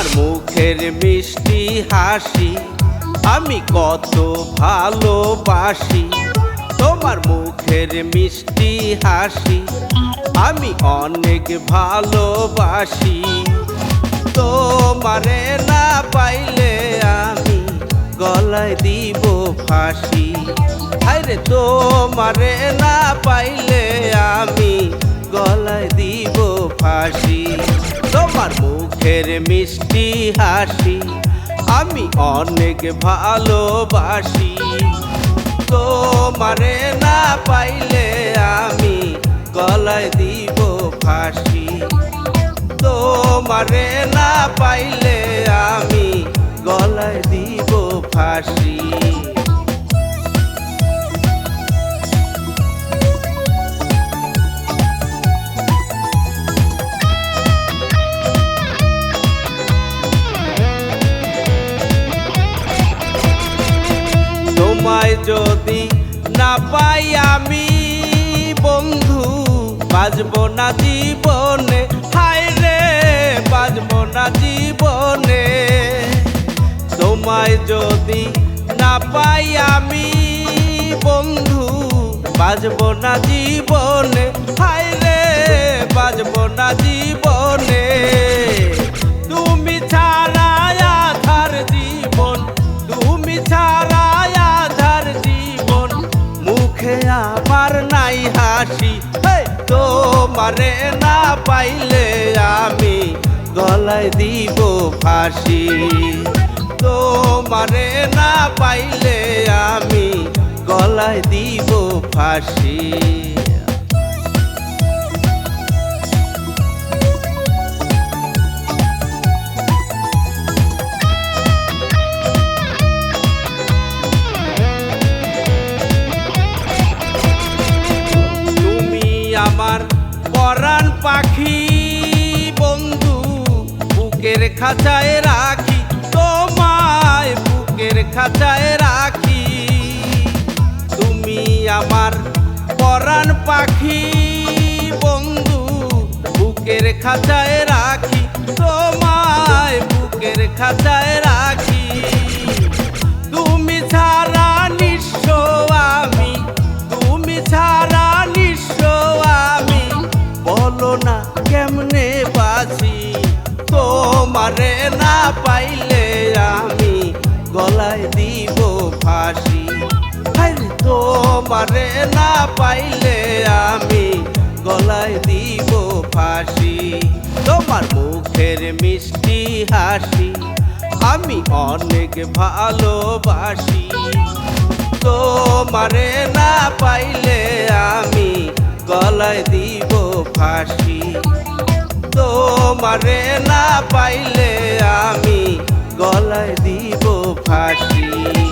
তোমার মুখের মিষ্টি হাসি, আমি কত ভালোবাসি। তোমার মুখের মিষ্টি হাসি, আমি অনেক ভালোবাসি। তোমারে না পাইলে আমি গলায় দিব ফাঁসি। আরে তোমারে না পাইলে আমি গলায় দিব ফাঁসি। তোমার মুখের মিষ্টি হাসি, আমি অনেক ভালোবাসি। তোমারে না পাইলে আমি গলায় দিব ফাঁসি। তোমারে না পাইলে আমি গলায় দিব ফাঁসি। তোমায় যদি না পাই আমি, বন্ধু, বাজব না জীবনে। হায় রে, বাজব না জীবনে। তোমায় যদি না পাই আমি, বন্ধু, বাজব না জীবনে। হায় রে, বাজব না জীবনে। তুমি ছাড়া আধার জীবন, তুমি ছাড়া মুখে আমার নাই হাসি। তোমারে না পাইলে আমি গলায় দিব ফাঁসি। তোমারে না পাইলে আমি গলায় দিব ফাঁসি। আমার পরাণ পাখি। বন্ধু, বুকের খাঁচায় রাখি, তোমায় বুকের খাঁচায় রাখি। তুমি আমার পরাণ পাখি, বন্ধু, বুকের খাঁচায় রাখি, তোমায় বুকের খাঁচায় রাখি। তুমি ছাড়া নিঃস্ব আমি, তুমি ছাড়া তোমারে না পাইলে আমি গলায় দিব ফাঁসি। তোমারে না পাইলে আমি গলায় দিব ফাঁসি। তোমার মুখের মিষ্টি হাসি, আমি অনেক ভালোবাসি। তোমারে না পাইলে আমি গলায় দিব ফাঁসি। তোমারে না পাইলে আমি গলায় দিব ফাঁসি।